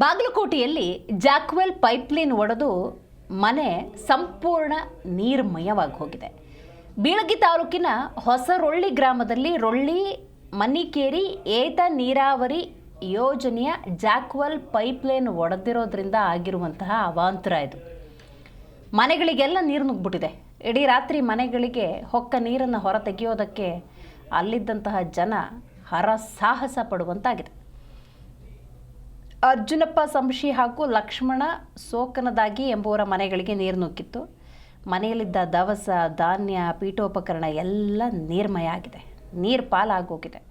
ಬಾಗಲಕೋಟೆಯಲ್ಲಿ jackwell pipeline ಒಡೆದು ಮನೆ ಸಂಪೂರ್ಣ ನೀರ್ಮಯವಾಗಿ ಹೋಗಿದೆ ಬೀಳಗಿ ತಾಲೂಕಿನ ಹೊಸರೊಳ್ಳಿ ಗ್ರಾಮದಲ್ಲಿ ರೊಳ್ಳಿ, ಮನಿಕೇರಿ, ಏತ ನೀರಾವರಿ ಯೋಜನೆಯ ಜಾಕ್ವೆಲ್ ಪೈಪ್ಲೈನ್ ಒಡೆದಿರೋದ್ರಿಂದ ಆಗಿರುವಂತಹ ಅವಾಂತರ ಇದು. ಮನೆಗಳಿಗೆಲ್ಲ ನೀರು ನುಗ್ಬಿಟ್ಟಿದೆ ಇಡೀ ರಾತ್ರಿ ಮನೆಗಳಿಗೆ ಹೊಕ್ಕ ನೀರನ್ನು ಹೊರ ತೆಗೆಯೋದಕ್ಕೆ ಅಲ್ಲಿದ್ದಂತಹ ಜನ ಹರಸಾಹಸ ಪಡುವಂತಾಗಿದೆ. ಅರ್ಜುನಪ್ಪ, ಸಂಶಿ ಹಾಗೂ ಲಕ್ಷ್ಮಣ ಸೋಕನದಾಗಿ ಎಂಬುವರ ಮನೆಗಳಿಗೆ ನೀರು ನುಗ್ಗಿತ್ತು. ಮನೆಯಲ್ಲಿದ್ದ ದವಸ, ಧಾನ್ಯ, ಪೀಠೋಪಕರಣ ಎಲ್ಲ ನೀರ್ಮಯ ಆಗಿದೆ. ನೀರು ಪಾಲಾಗೋಗಿದೆ.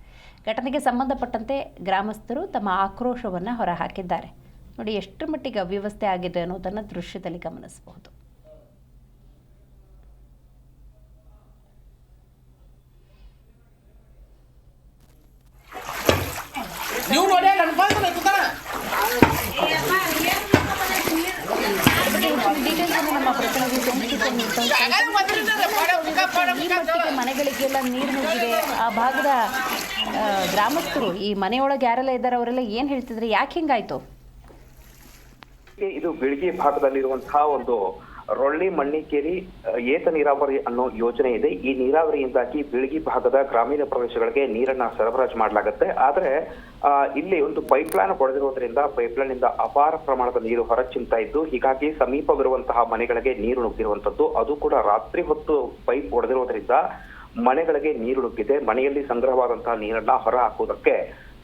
ಘಟನೆಗೆ ಸಂಬಂಧಪಟ್ಟಂತೆ ಗ್ರಾಮಸ್ಥರು ತಮ್ಮ ಆಕ್ರೋಶವನ್ನು ಹೊರಹಾಕಿದ್ದಾರೆ. ನೋಡಿ, ಎಷ್ಟು ಮಟ್ಟಿಗೆ ಅವ್ಯವಸ್ಥೆ ಆಗಿದೆ ಅನ್ನೋದನ್ನು ದೃಶ್ಯದಲ್ಲಿ ಗಮನಿಸಬಹುದು. ನೀವು ನೋಡಿ. ಈ ಮಟ್ಟಿಗೆ ಮನೆಗಳಿಗೆಲ್ಲ ನೀರು ನುಗ್ಗಿದೆ ಆ ಭಾಗದ ಗ್ರಾಮಸ್ಥರು ಈ ಮನೆಯೊಳಗೆ ಯಾರೆಲ್ಲ ಇದ್ದಾರೆ ಅವರೆಲ್ಲ ಏನು ಹೇಳ್ತಿದ್ರೆ ಯಾಕೆ ಹಿಂಗಾಯ್ತು ಇದು ಬೆಳಗ್ಗೆ ಭಾಗದಲ್ಲಿರುವಂತಹ ಒಂದು ರೊಳ್ಳಿ, ಮಣ್ಣಿಕೇರಿ ಏತ ನೀರಾವರಿ ಅನ್ನೋ ಯೋಜನೆ ಇದೆ. ಈ ನೀರಾವರಿಯಿಂದಾಗಿ ಬೀಳಗಿ ಭಾಗದ ಗ್ರಾಮೀಣ ಪ್ರದೇಶಗಳಿಗೆ ನೀರನ್ನ ಸರಬರಾಜು ಮಾಡಲಾಗುತ್ತೆ. ಆದ್ರೆ ಇಲ್ಲಿ ಒಂದು ಪೈಪ್ಲೈನ್ ಹೊಡೆದಿರೋದ್ರಿಂದ ಪೈಪ್ಲೈನ್ ಇಂದ ಅಪಾರ ಪ್ರಮಾಣದ ನೀರು ಹೊರಚಿಂತ ಇದ್ದು, ಹೀಗಾಗಿ ಸಮೀಪವಿರುವಂತಹ ಮನೆಗಳಿಗೆ ನೀರು ನುಗ್ಗಿರುವಂತದ್ದು ಅದು ಕೂಡ ರಾತ್ರಿ ಹೊತ್ತು ಪೈಪ್ ಹೊಡೆದಿರೋದ್ರಿಂದ ಮನೆಗಳಿಗೆ ನೀರು ನುಗ್ಗಿದೆ. ಮನೆಯಲ್ಲಿ ಸಂಗ್ರಹವಾದಂತಹ ನೀರನ್ನ ಹೊರ ಹಾಕುವುದಕ್ಕೆ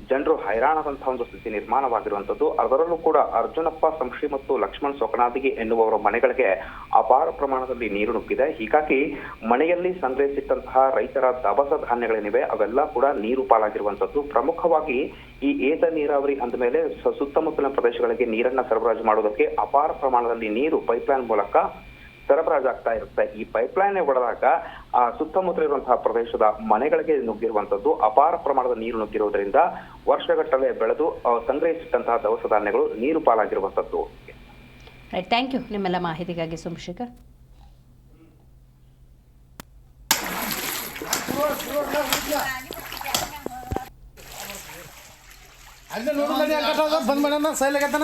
ಜನರು ಹೈರಾಣದಂತಹ ಒಂದು ಸ್ಥಿತಿ ನಿರ್ಮಾಣವಾಗಿರುವಂತದ್ದು. ಅದರಲ್ಲೂ ಕೂಡ ಅರ್ಜುನಪ್ಪ, ಸಂಶಿ ಮತ್ತು ಲಕ್ಷ್ಮಣ್ ಸೊಕನಾದಿಗೆ ಎನ್ನುವವರ ಮನೆಗಳಿಗೆ ಅಪಾರ ಪ್ರಮಾಣದಲ್ಲಿ ನೀರು ನುಗ್ಗಿದೆ. ಹೀಗಾಗಿ ಮನೆಯಲ್ಲಿ ಸಂಗ್ರಹಿಸಿಟ್ಟಂತಹ ರೈತರ ದವಸ ಧಾನ್ಯಗಳೇನಿವೆ. ಅವೆಲ್ಲ ಕೂಡ ನೀರು ಪಾಲಾಗಿರುವಂತದ್ದು. ಪ್ರಮುಖವಾಗಿ ಈ ಏತ ನೀರಾವರಿ ಅಂದ ಮೇಲೆ ಸುತ್ತಮುತ್ತಲಿನ ಪ್ರದೇಶಗಳಿಗೆ ನೀರನ್ನ ಸರಬರಾಜು ಮಾಡುವುದಕ್ಕೆ ಅಪಾರ ಪ್ರಮಾಣದಲ್ಲಿ ನೀರು ಪೈಪ್ಲೈನ್ ಮೂಲಕ ಸರಬರಾಜಾಗ್ತಾ ಇರುತ್ತೆ. ಈ ಪೈಪ್ಲೈನ್ ಒಡೆದಾಗ ಆ ಸುತ್ತಮುತ್ತ ಇರುವಂತಹ ಪ್ರದೇಶದ ಮನೆಗಳಿಗೆ ನುಗ್ಗಿರುವಂತದ್ದು ಅಪಾರ ಪ್ರಮಾಣದ ನೀರು ನುಗ್ಗಿರುವುದರಿಂದ ವರ್ಷಗಟ್ಟಲೆ ಬೆಳೆದು ಸಂಗ್ರಹಿಸಿಟ್ಟಂತಹ ದವಸ ಧಾನ್ಯಗಳು ನೀರು ಪಾಲಾಗಿರುವಂತದ್ದು ರೈಟ್ ಥ್ಯಾಂಕ್ ಯು ನಿಮ್ಮೆಲ್ಲ ಮಾಹಿತಿಗಾಗಿ ಸೋಮಶೇಖರ್. ಬಂದ್ ಮಾಡ್ಯಾನ ಸೈಲ್ ಆಗತ್ತಾನ